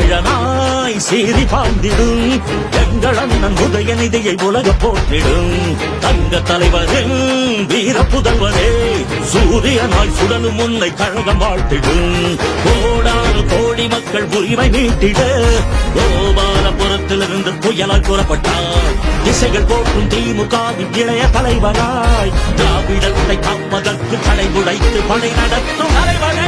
தமிழனாய் சீறி பாய்ந்திடும் எங்கள் அண்ணன் உதயநிதியை உலக போற்றிடும். தங்க தலைவரில் வீர புதல்வரே சூரியனாய் சுடலும் உன்னை கழகம் வாழ்த்திடும் கோடானு கோடி மக்கள் உரிமை மீட்டிட கோபாலபுரத்திலிருந்து புயலால் கூறப்பட்டார் திசைகள் போற்றும் திமுகவின் இளைய தலைவராய் திராவிடத்தை காப்பதற்கு தடை உடைத்து படை நடத்தும் தலைவரே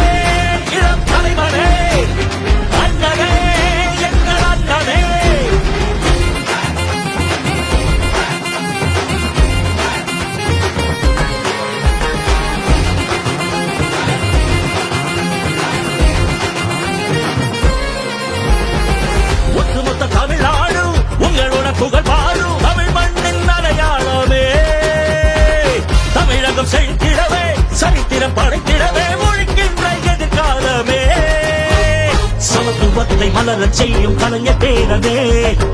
மலரச் செய்யும் கலைஞர் பேரவே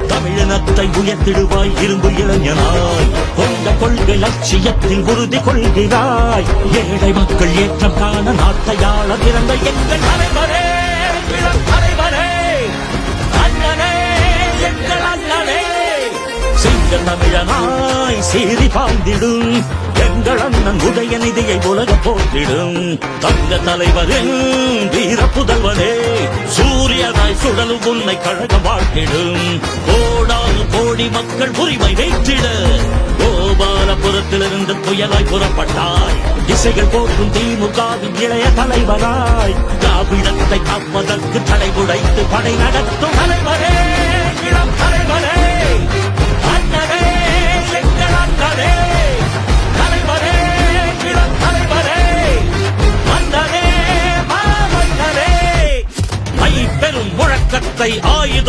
தமிழினத்தை உயர்த்திடுவாய் இரும்பு இளைஞனாய். கொண்ட கொள்கை லட்சியத்தில் உறுதி கொள்கிறாய். ஏழை மக்கள் ஏற்றம் காண நாட்டையாள பிறந்த எங்கள் தலைவரே தலைவரே. அண்ணனே எங்கள் அண்ணனே. சிங்க தமிழனாய் சீறி பாய்ந்திடும் எங்கள் அண்ணன் உதயநிதியை உலக போற்றிடும். தங்க தலைவரின் வீர புதல்வனே சூரியனாய் சுடலும் உன்னை கழக வாழ்த்திடும். கோடானு கோடி மக்கள் உரிமை வைத்திட. கோபாலபுரத்திலிருந்து புயலாய் புறப்பட்டாய். திசைகள் போற்றும் திமுகவின் இளைய தலைவராய் திராவிடத்தை காப்பதற்கு தடை உடைத்து படை நடத்தும் தலைவரே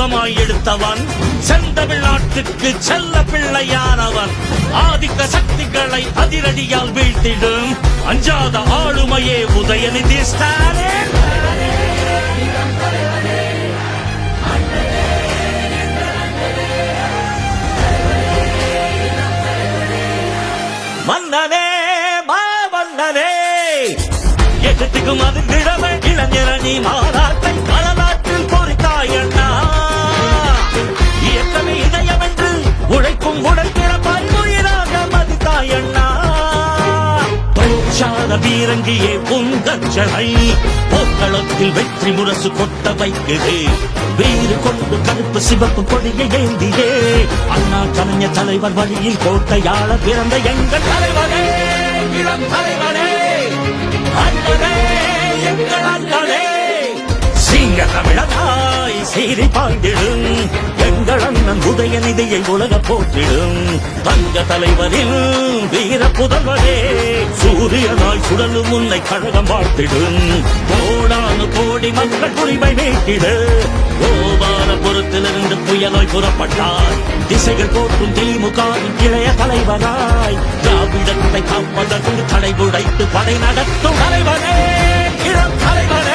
ஆயுதமாய் எடுத்தவன். செந்தமிழ்நாட்டுக்கு செல்ல பிள்ளையானவன். ஆதிக்க சக்திகளை அதிரடியால் வீழ்த்திடும். அஞ்சாத ஆளுமையே உதயநிதி ஸ்டாலின். மன்னனே மன்னனே எட்டத்துக்கும் அது கிழமை இளைஞரணி மாதாட்டை வரலாற்றில் பொறித்தாயன். தோற்றாத பொங்கச்சனை போக்களத்தில் வெற்றி முரசு கொட்ட வைக்குதே. வீறு கொண்டு கருப்பு சிவப்பு கொடியை ஏந்தியே. அண்ணா கலைஞர் தலைவர் வழியில் கோட்டையாள பிறந்த எங்கள் தலைவரே இளம் தலைவரே அண்ணனே எங்கள் அண்ணனே. சிங்க தமிழனாய் சீரி பாண்டிடும் எங்கள் அண்ணன் உதயநிதியை உலக போற்றிடும் தங்க தலைவரின் வீர புதல்வரே சூரியனாய் சுடலும் உன்னை கழகம் வாழ்த்திடும். கோடானு கோடி மக்கள் உரிமை மீட்டிட. கோபாலபுரத்திலிருந்து புயலாய் புறப்பட்டார் திசைகள் போற்றும் திமுக இளைய தலைவராய் திராவிடத்தை காப்பதற்கு தடை உடைத்து படை நடத்தும் தலைவரே இளம் தலைவரே